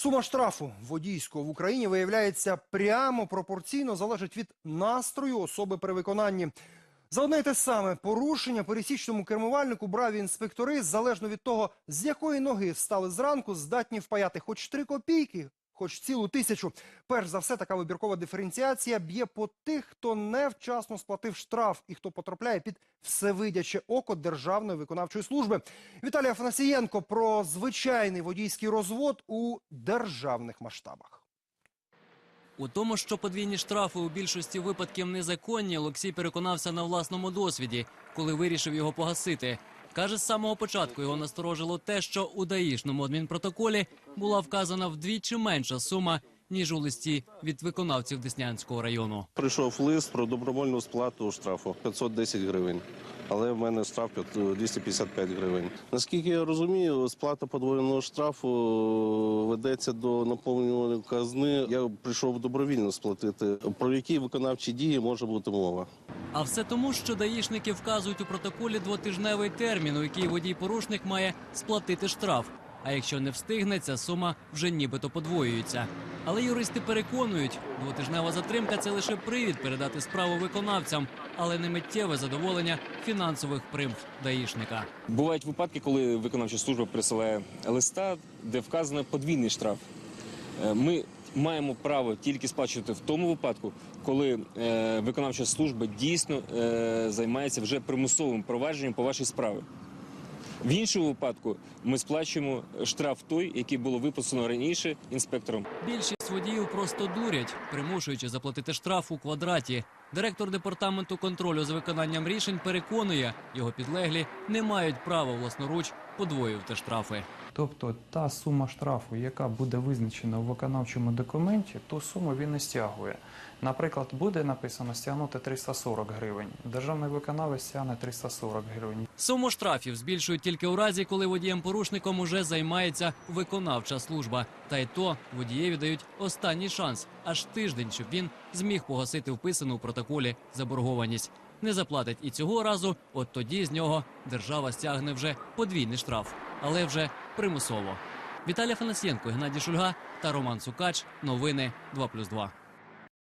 Сума штрафу водійського в Україні виявляється прямо пропорційно залежить від настрою особи при виконанні. За одне те саме порушення пересічному кермувальнику браві інспектори залежно від того, з якої ноги встали зранку, здатні впаяти хоч три копійки, хоч цілу тисячу. Перш за все, така вибіркова диференціація б'є по тих, хто невчасно сплатив штраф і хто потрапляє під всевидяче око Державної виконавчої служби. Віталій Афанасієнко про звичайний водійський розвод у державних масштабах. У тому, що подвійні штрафи у більшості випадків незаконні, Олексій переконався на власному досвіді, коли вирішив його погасити. Каже, з самого початку його насторожило те, що у даїшному адмінпротоколі була вказана вдвічі менша сума, ніж у листі від виконавців Деснянського району. Прийшов лист про добровольну сплату штрафу 510 гривень. Але в мене штраф 255 гривень. Наскільки я розумію, сплата подвоєного штрафу ведеться до наповнювання казни. Я прийшов добровільно сплатити. Про які виконавчі дії може бути мова? А все тому, що даїшники вказують у протоколі двотижневий термін, у який водій-порушник має сплатити штраф. А якщо не встигне, ця сума вже нібито подвоюється. Але юристи переконують, двотижнева затримка це лише привід передати справу виконавцям, але не миттєве задоволення фінансових примх даїшника. Бувають випадки, коли виконавча служба присилає листа, де вказано подвійний штраф. Е, Ми маємо право тільки сплачувати в тому випадку, коли е, виконавча служба дійсно е, займається вже примусовим провадженням по вашій справі. В іншому випадку ми сплачуємо штраф той, який було виписано раніше інспектором. Більшість водіїв просто дурять, примушуючи заплатити штраф у квадраті. Директор департаменту контролю за виконанням рішень переконує, його підлеглі не мають права власноруч подвоювати штрафи. Тобто та сума штрафу, яка буде визначена у виконавчому документі, ту суму він не стягує. Наприклад, буде написано стягнути 340 гривень. Державний виконавець стягне 340 гривень. Суму штрафів збільшують тільки у разі, коли водієм-порушником уже займається виконавча служба. Та й то водієві дають останній шанс аж тиждень, щоб він зміг погасити вписану у протоколі заборгованість. Не заплатить і цього разу, от тоді з нього держава стягне вже подвійний штраф, але вже примусово. Віталій Фанасьєнко, Геннадій Шульга та Роман Сукач. Новини 2+,2.